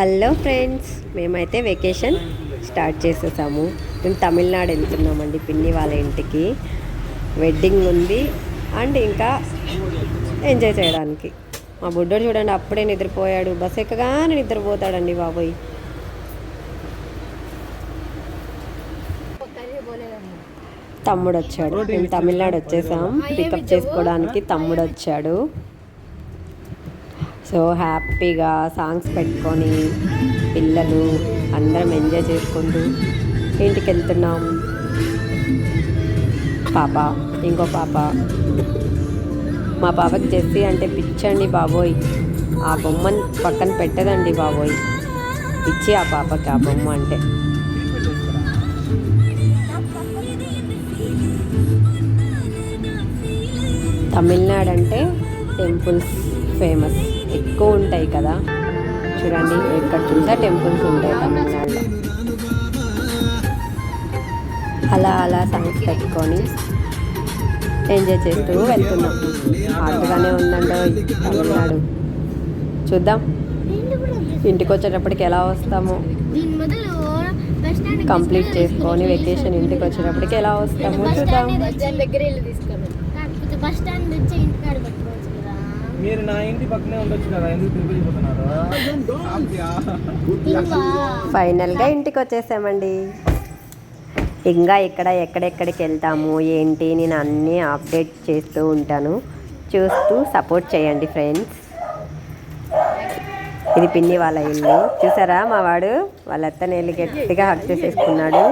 Hello friends మేమైతే vacation start చేసేసాము. మేము తమిళనాడు వెళ్తున్నామండి పిన్ని వాళ్ళ ఇంటికి. వెడ్డింగ్ ఉంది. అండ్ ఇంకా ఎంజాయ్ చేయడానికి. మా బుడ్డోడు చూడండి అప్పుడే నిద్రపోయాడు. బస్ ఎక్కగానే నిద్రపోతాడండి బాబోయ్. తమ్ముడు వచ్చాడు మేము తమిళనాడు వచ్చేసాం. పికప్ చేసుకోవడానికి తమ్ముడు వచ్చాడు సో హ్యాపీగా సాంగ్స్ పెట్టుకొని పిల్లలు అందరం ఎంజాయ్ చేసుకుంటూ ఇంటికి వెళ్తున్నాం పాప ఇంకో పాప. మా పాపకి జెస్సీ అంటే పిచ్చండి బాబోయ్. ఆ బొమ్మని పక్కన పెట్టదండి బాబోయ్. పిచ్చి ఆ పాపకి ఆ బొమ్మ అంటే. తమిళనాడు అంటే టెంపుల్స్ ఫేమస్. ఎక్కువ ఉంటాయి కదా. చూడండి ఎక్కడ చూసా టెంపుల్స్ ఉంటాయి తమిళనాడులో అలా అలా సాంగ్స్ పెట్టుకొని ఎంజాయ్ చేస్తూ వెళ్తున్నాం. హార్డ్గానే ఉందండో తమిళనాడు. చూద్దాం. ఇంటికి వచ్చేటప్పటికి ఎలా వస్తామో. కంప్లీట్ చేసుకొని వెకేషన్ ఇంటికి వచ్చేటప్పటికి ఎలా వస్తామో చూద్దాం. దగ్గర ఫస్ట్ స్టాండ్ నుంచి ఇంటికాడ మీరు నా ఇంటి పక్కనే ఉండొచ్చు కదా ఎందుకు తిరుపతి పోతున్నారు? ఫైనల్గా ఇంటికి వచ్చేసామండి. ఇంకా ఇక్కడ ఎక్కడెక్కడికి వెళ్తాము ఏంటి నేను అన్నీ అప్డేట్ చేస్తూ ఉంటాను. చూస్తూ సపోర్ట్ చేయండి ఫ్రెండ్స్. ఇది పిన్ని వాళ్ళ ఇల్లు. చూసారా మా వాడు? వాళ్ళ అత్తని వెళ్ళి గట్టిగా హక్ చేసేసుకున్నాడు.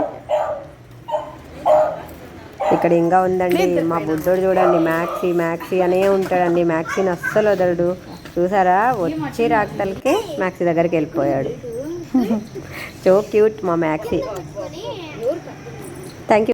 ఇక్కడ ఇంకా ఉందండి. మా బుద్ధుడు చూడండి మ్యాక్సీ మ్యాక్సీ అనే ఉంటాడండి. మ్యాక్సీని అస్సలు వదలడు చూసారా? వచ్చి రాకతలకే మ్యాక్సీ దగ్గరికి వెళ్ళిపోయాడు. సో క్యూట్ మా మ్యాక్సీ. Thank you